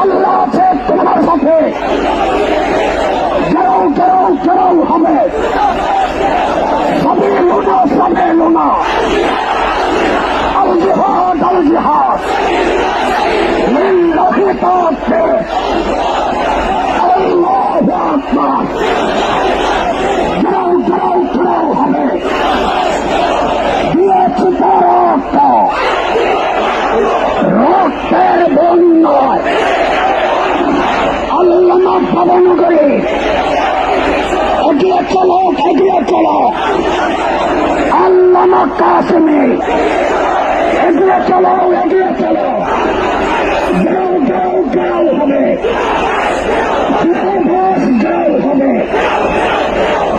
আল্লাহ আছে তোমার সাথে। কেউ কেউ কেউ হবে। সবে লোনা সবে লোনা। আল জিহাদ আল জিহাদ। লিল্লাহি তাকবীর আল্লাহু আকবার। কেউ কেউ কেউ হবে। দিয়েছি তার রক্ত। রক্তের বন্যায় পালন করে। এগিয়ে চলো এগিয়ে চলো। আল্লামা কাশ্মী এগিয়ে চলো এগিয়ে চলো। যাও যাও যাও, হবে ইতিহাস যাও হবে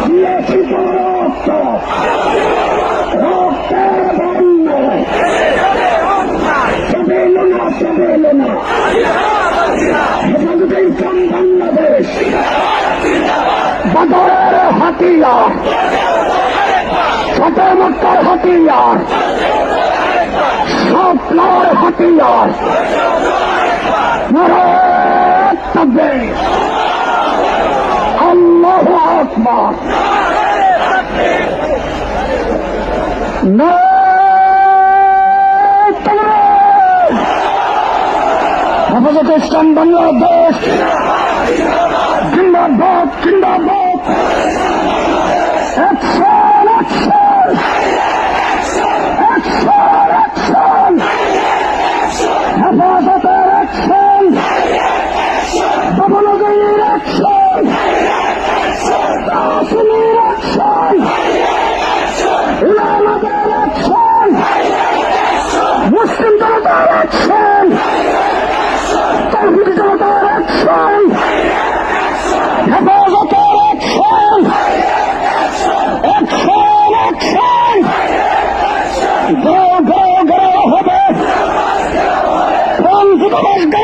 দিয়েছি তো রক্ত রক্তের বন্যায় সবে এলো না সবে এলো না হেফাজতে ইসলাম বাংলাদেশ বদরের হাতিয়ার ছোট মক্কার হাতিয়ার স্বপ্নর হাতিয়ার তবে। আল্লাহ আকবর। হেফাজতে ইসলাম বাংলাদেশ। জিন্দাবাদ জিন্দাবাদ। Action that's action Oh, God.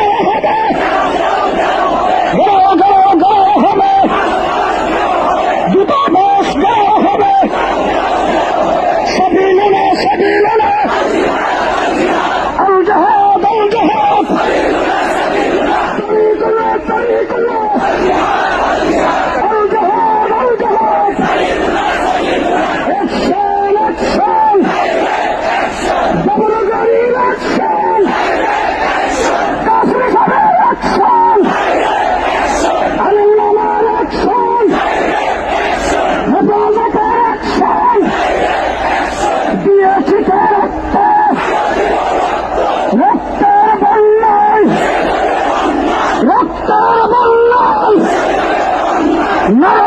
নারায়ণ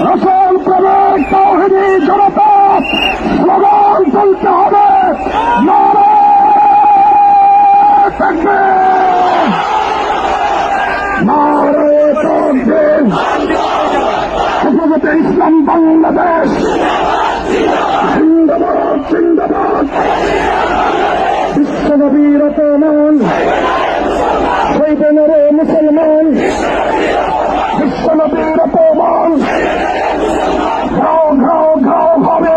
রসল প্রবেশ তৌহিদি জনতা স্লোগান তুলতে হবে। ইসলাম বাংলাদেশ। জিন্দাবাদ জিন্দাবাদ বিশ্বনবীর অপমান সৈবনের মুসলমান বিশ্বনবীর অপমান ঘাও ঘাও ঘাও হবে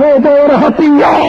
বদর হাতিয়ার